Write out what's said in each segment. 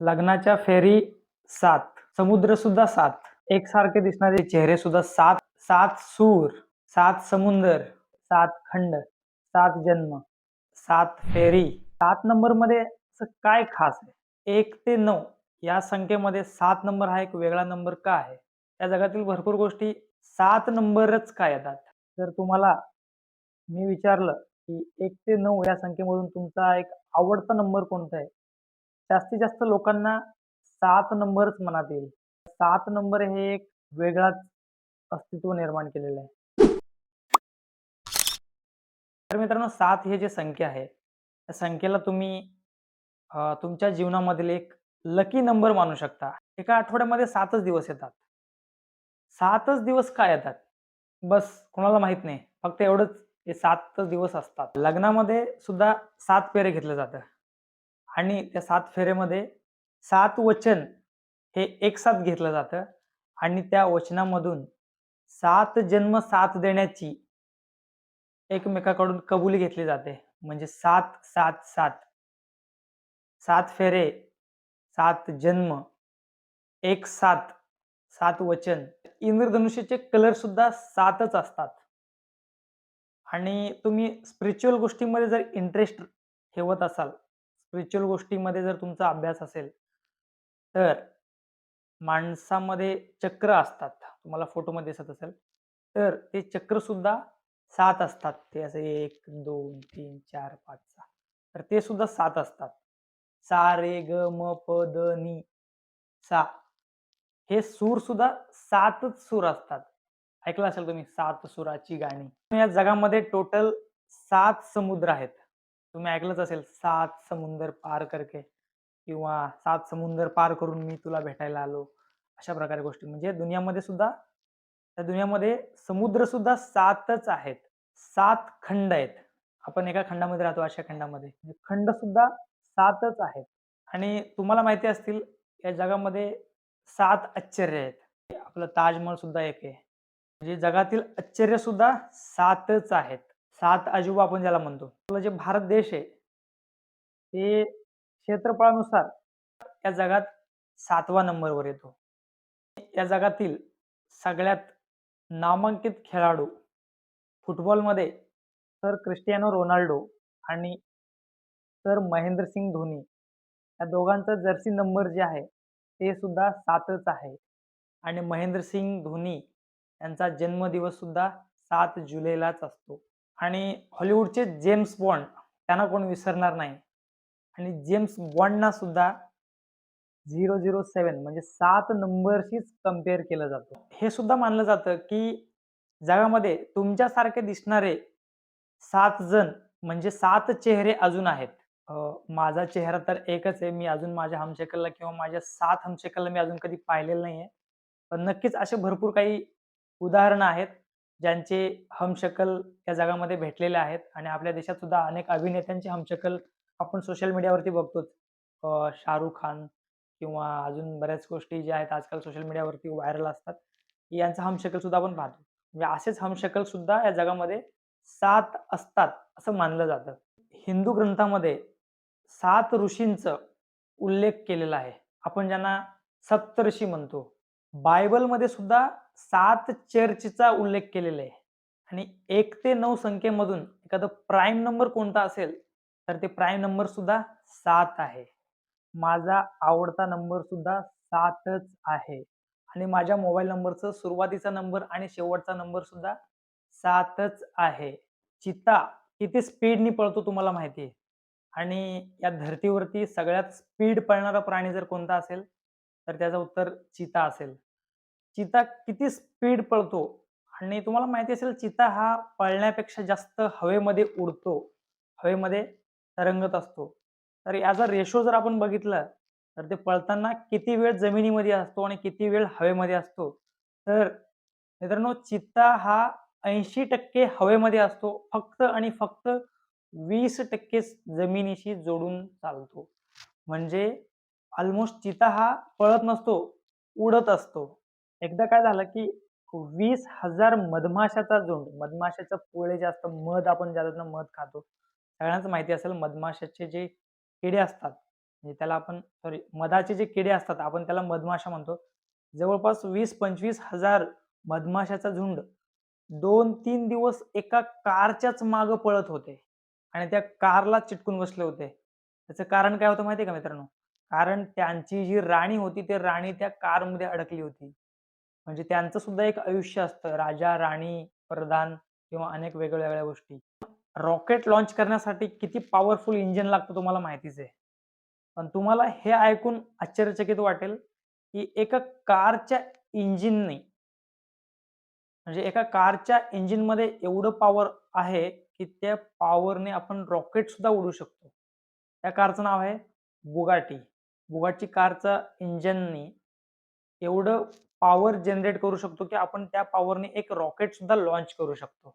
लग्नाच्या फेरी सात समुद्र सुद्धा सात. एकसारखे दिसणारे चेहरे सुद्धा सात. सात सूर सात समुंदर सात खंड सात जन्म सात फेरी. सात नंबरमध्ये काय खास आहे? एक ते नऊ या संख्येमध्ये सात नंबर हा एक वेगळा नंबर का आहे? या जगातील भरपूर गोष्टी सात नंबरच का येतात? जर तुम्हाला मी विचारलं की एक ते नऊ या संख्येमधून तुमचा एक आवडता नंबर कोणता आहे? जास्तीत जास्त लोकांना सात नंबरच मनात येईल. सात नंबर हे एक वेगळाच अस्तित्व निर्माण केलेलं आहे. तर मित्रांनो सात हे जे संख्या आहे त्या संख्येला तुम्ही तुमच्या जीवनामधील एक लकी नंबर मानू शकता. एका आठवड्यामध्ये सातच दिवस येतात. सातच दिवस काय येतात? बस कोणाला माहीत नाही. फक्त एवढंच हे सातच दिवस असतात. लग्नामध्ये सुद्धा सात फेरे घेतलं जातं आणि त्या सात फेरेमध्ये सात वचन हे एक साथ घेतलं जातं. आणि त्या वचनामधून सात जन्म साथ देण्याची एकमेकाकडून कबुली घेतली जाते. म्हणजे सात सात सात. सात फेरे सात जन्म एक सात सात वचन. इंद्रधनुष्याचे कलर सुद्धा सातच असतात. आणि तुम्ही स्पिरिच्युअल गोष्टींमध्ये जर इंटरेस्ट ठेवत असाल स्पिरिच्युअल गोष्टीमध्ये जर तुमचा अभ्यास असेल तर माणसामध्ये चक्र असतात. तुम्हाला फोटोमध्ये दिसत असेल तर ते चक्र सुद्धा सात असतात. ते असे एक दोन तीन चार पाच सहा. तर ते सुद्धा सात असतात. सा रे ग म प द नी सा. हे सूर सुद्धा सातच सूर असतात. ऐकलं असेल तुम्ही? सात सुराची गाणी. या जगामध्ये टोटल सात समुद्र आहेत. तुम्ही ऐकलंच असेल सात समुंदर पार करके किंवा सात समुंदर पार करून मी तुला भेटायला आलो अशा प्रकारे गोष्टी. म्हणजे दुनियामध्ये सुद्धा त्या दुनियामध्ये समुद्र सुद्धा सातच आहेत. सात खंड आहेत. आपण एका खंडामध्ये राहतो अशा खंडामध्ये. म्हणजे खंड सुद्धा सातच आहेत. आणि तुम्हाला माहिती असतील या जगामध्ये सात आश्चर्य आहेत. आपलं ताजमहल सुद्धा एक आहे. म्हणजे जगातील आश्चर्य सुद्धा सातच आहेत. सात अजूबा आपण ज्याला म्हणतो. आपला जे भारत देश आहे ते क्षेत्रफळानुसार या जगात सातवा नंबरवर येतो. या जगातील सगळ्यात नामांकित खेळाडू फुटबॉलमध्ये तर क्रिस्टियानो रोनाल्डो आणि तर महेंद्रसिंग धोनी. या दोघांचा जर्सी नंबर जे आहे ते सुद्धा सातच आहे. आणि महेंद्रसिंग धोनी यांचा जन्मदिवस सुद्धा सात जुलैलाच असतो. आणि हॉलिवूडचे जेम्स बॉन्ड त्यांना कोण विसरणार नाही. आणि जेम्स बॉन्डना सुद्धा झिरो झिरो सेवन म्हणजे सात नंबरशीच कंपेअर केलं जातं. हे सुद्धा मानलं जातं की जगामध्ये तुमच्यासारखे दिसणारे सात जण म्हणजे सात चेहरे अजून आहेत. माझा चेहरा तर एकच आहे. मी अजून माझ्या हमशेकलला किंवा माझ्या सात हमशेकलला मी अजून कधी पाहिलेलं नाहीये. पण नक्कीच असे भरपूर काही उदाहरणं आहेत. ज्यांचे हमशकल या जगामध्ये भेटलेले आहेत आणि आपल्या देशात सुद्धा अनेक अभिनेत्यांचे हमशकल आपण सोशल मीडियावरती बघतोच. शाहरुख खान किंवा अजून बऱ्याच गोष्टी ज्या आहेत आजकाल सोशल मीडियावरती व्हायरल असतात यांचा हमशकल सुद्धा आपण पाहतो. म्हणजे असेच हमशकल सुद्धा या जगामध्ये सात असतात असं मानलं जातं. हिंदू ग्रंथामध्ये सात ऋषींचं उल्लेख केलेला आहे. आपण ज्यांना सप्तऋषी म्हणतो. बायबलमध्ये सुद्धा सात चर्चचा उल्लेख केलेला आहे. आणि एक ते नऊ संख्येमधून एखादं प्राईम नंबर कोणता असेल तर ते प्राईम नंबर सुद्धा सात आहे. माझा आवडता नंबर सुद्धा सातच आहे. आणि माझ्या मोबाईल नंबरचं सुरुवातीचा नंबर आणि शेवटचा नंबर सुद्धा सातच आहे. चित्ता किती स्पीडनी पळतो तुम्हाला माहिती आहे? आणि या धर्तीवरती सगळ्यात स्पीड पळणारा प्राणी जर कोणता असेल तर त्याचं उत्तर चिता असेल. चिता किती स्पीड पळतो? आणि तुम्हाला माहिती असेल चिता हा पळण्यापेक्षा जास्त हवेमध्ये उडतो. हवेमध्ये तरंगत असतो. तर याचा रेशो जर आपण बघितला तर ते पळताना किती वेळ जमिनीमध्ये असतो आणि किती वेळ हवेमध्ये असतो? तर मित्रांनो चित्ता हा ऐंशी टक्के हवेमध्ये असतो. फक्त आणि फक्त वीस टक्के जमिनीशी जोडून चालतो. म्हणजे ऑलमोस्ट चिता हा पळत नसतो उडत असतो. एकदा काय झालं की वीस हजार मधमाशाचा झुंड मधमाशाचं पोळे जे असतं मध आपण ज्यातनं मध खातो सगळ्यांनाच माहिती असेल मधमाशाचे जे किडे असतात म्हणजे त्याला आपण सॉरी मधाचे जे किडे असतात आपण त्याला मधमाशा म्हणतो. जवळपास वीस पंचवीस हजार मधमाशाचा झुंड दोन तीन दिवस एका कारच्याच मागं पळत होते आणि त्या कारला चिटकून बसले होते. त्याचं कारण काय होतं माहितीये का मित्रांनो? कारण त्यांची जी राणी होती ती राणी त्या कारमध्ये अडकली होती. म्हणजे त्यांचं सुद्धा एक आयुष्य असतं. राजा राणी प्रधान किंवा अनेक वेगळ्या वेगळ्या गोष्टी. रॉकेट लॉन्च करण्यासाठी किती पॉवरफुल इंजिन लागतं तुम्हाला माहितीच आहे. पण तुम्हाला हे ऐकून आश्चर्यचकित वाटेल की एका कारच्या इंजिनने म्हणजे एका कारच्या इंजिनमध्ये एवढं पॉवर आहे की त्या पॉवरने आपण रॉकेट सुद्धा उडू शकतो. त्या कारचं नाव आहे बुगाटी. बुगाटी कारचा इंजिननी एवढं पॉवर जनरेट करू शकतो की आपण त्या पॉवरने एक रॉकेट सुद्धा लॉन्च करू शकतो.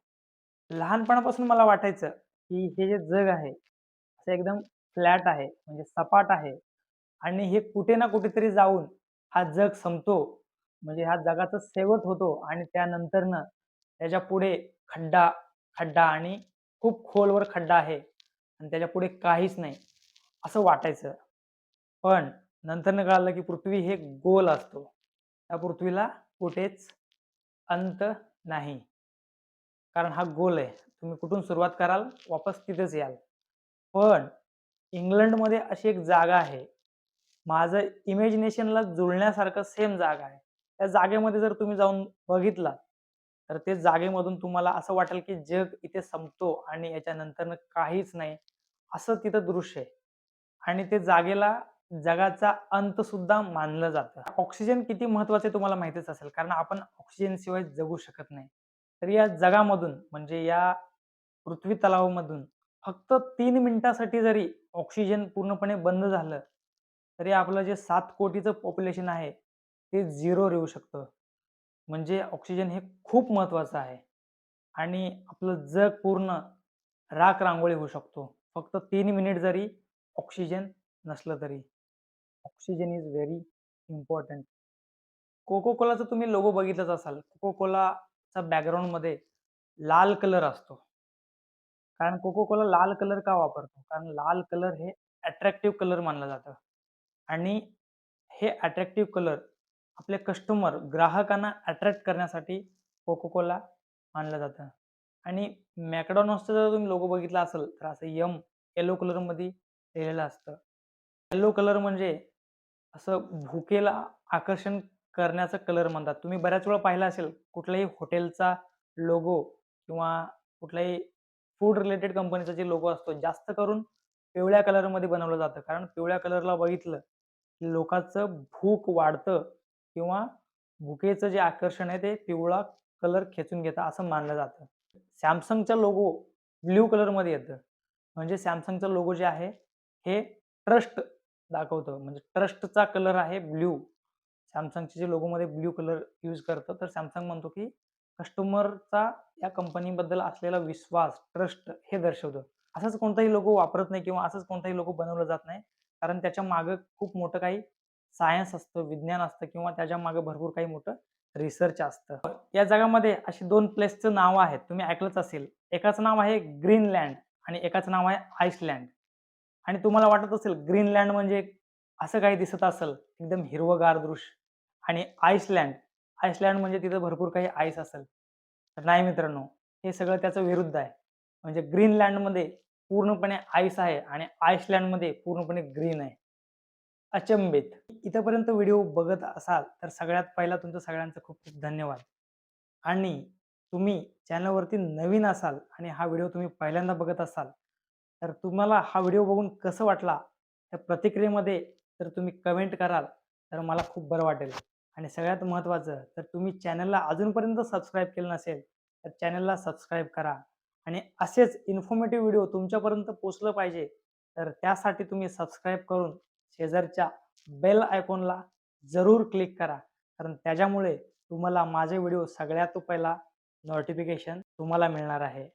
लहानपणापासून मला वाटायचं की हे जे जग आहे असं एकदम फ्लॅट आहे म्हणजे सपाट आहे आणि हे कुठे ना कुठेतरी जाऊन हा जग संपतो म्हणजे ह्या जगाचा शेवट होतो आणि त्यानंतरनं त्याच्या पुढे खड्डा खड्डा आणि खूप खोलवर खड्डा आहे आणि त्याच्या पुढे काहीच नाही असं वाटायचं. पण नंतरनं कळालं की पृथ्वी हे गोल असतो. त्या पृथ्वीला कुठेच अंत नाही. कारण हा गोल आहे. तुम्ही कुठून सुरुवात कराल? वापस तिथेच याल. पण इंग्लंडमध्ये अशी एक जागा आहे. माझं इमॅजिनेशनला जुळण्यासारखं सेम जागा आहे. त्या जागेमध्ये जर तुम्ही जाऊन बघितला तर ते जागेमधून तुम्हाला असं वाटेल की जग इथे संपतो आणि याच्यानंतर काहीच नाही. असं तिथं दृश्य आहे. आणि ते जागेला जगाचा अंत सुद्धा मानलं जातं. ऑक्सिजन किती महत्त्वाचे तुम्हाला माहितीच असेल कारण आपण ऑक्सिजन शिवाय जगू शकत नाही. तर या जगामधून म्हणजे या पृथ्वी तलावामधून फक्त तीन मिनिटासाठी जरी ऑक्सिजन पूर्णपणे बंद झालं तरी आपलं जे सात कोटीचं पॉप्युलेशन आहे ते झिरो येऊ शकतं. म्हणजे ऑक्सिजन हे खूप महत्वाचं आहे. आणि आपलं जग पूर्ण राख रांगोळी होऊ शकतो. फक्त तीन मिनिट जरी ऑक्सिजन नसलं तरी. Oxygen is very important Coca कोलाचा तुम्ही लोगो बघितलंच असाल. कोको कोलाचा बॅकग्राऊंडमध्ये लाल कलर असतो. कारण कोको कोला लाल कलर का वापरतो? कारण लाल कलर हे अट्रॅक्टिव्ह कलर मानलं जातं. आणि हे अट्रॅक्टिव्ह कलर आपले कस्टमर ग्राहकांना अट्रॅक्ट करण्यासाठी कोको कोला मानलं जातं. आणि मॅकडॉनॉल्ड्सचा जर तुम्ही लोगो बघितला असेल तर असं यम येलो कलरमध्ये लिहिलेलं असतं. येलो कलर म्हणजे असं भुकेला आकर्षण करण्याचा कलर म्हणतात. तुम्ही बऱ्याच वेळा पाहिला असेल कुठल्याही हॉटेलचा लोगो किंवा कुठल्याही फूड रिलेटेड कंपनीचा जे लोगो असतो जास्त करून पिवळ्या कलरमध्ये बनवलं जातं. कारण पिवळ्या कलरला बघितलं की लोकांचं भूक वाढतं किंवा भुकेचं जे आकर्षण आहे ते पिवळा कलर खेचून घेतं असं मानलं जातं. सॅमसंगचा लोगो ब्ल्यू कलरमध्ये येतं. म्हणजे सॅमसंगचा लोगो जे आहे हे ट्रस्ट दाखवतं. म्हणजे ट्रस्टचा कलर आहे ब्ल्यू. सॅमसंगचे जे लोगोमध्ये ब्ल्यू कलर यूज करतं तर सॅमसंग म्हणतो की कस्टमरचा या कंपनीबद्दल असलेला विश्वास ट्रस्ट हे दर्शवतं. असंच कोणताही लोगो वापरत नाही किंवा असंच कोणताही लोगो बनवलं जात नाही. कारण त्याच्या मागं खूप मोठं काही सायन्स असतं विज्ञान असतं किंवा त्याच्यामागे भरपूर काही मोठं रिसर्च असतं. या जगामध्ये अशी दोन प्लेसचं नाव आहेत. तुम्ही ऐकलंच असेल. एकाचं नाव आहे ग्रीनलँड आणि एकाचं नाव आहे आईसलँड आणि तुम्हाला वाटत असेल ग्रीनलँड म्हणजे असं काही दिसत असेल एकदम हिरवगार दृश्य. आणि आईसलँड आईसलँड म्हणजे तिथं भरपूर काही आईस असेल. तर नाही मित्रांनो हे सगळं त्याचं विरुद्ध आहे. म्हणजे ग्रीनलँडमध्ये पूर्णपणे आईस आहे आणि आईसलँडमध्ये पूर्णपणे ग्रीन आहे. अचंबित. इथंपर्यंत व्हिडिओ बघत असाल तर सगळ्यात पहिला तुमचं सगळ्यांचं खूप खूप धन्यवाद. आणि तुम्ही चॅनलवरती नवीन असाल आणि हा व्हिडिओ तुम्ही पहिल्यांदा बघत असाल तर तुम्हाला हा व्हिडिओ बघून कसं वाटला? त्या प्रतिक्रियेमध्ये जर तुम्ही कमेंट कराल तर मला खूप बरं वाटेल. आणि सगळ्यात महत्त्वाचं तर तुम्ही चॅनलला अजूनपर्यंत सबस्क्राईब केलं नसेल तर चॅनलला सबस्क्राईब करा. आणि असेच इन्फॉर्मेटिव्ह व्हिडिओ तुमच्यापर्यंत पोचलं पाहिजे तर त्यासाठी तुम्ही सबस्क्राईब करून शेजारच्या बेल आयकॉनला जरूर क्लिक करा. कारण त्याच्यामुळे तुम्हाला माझे व्हिडिओ सगळ्यात पहिला नोटिफिकेशन तुम्हाला मिळणार आहे.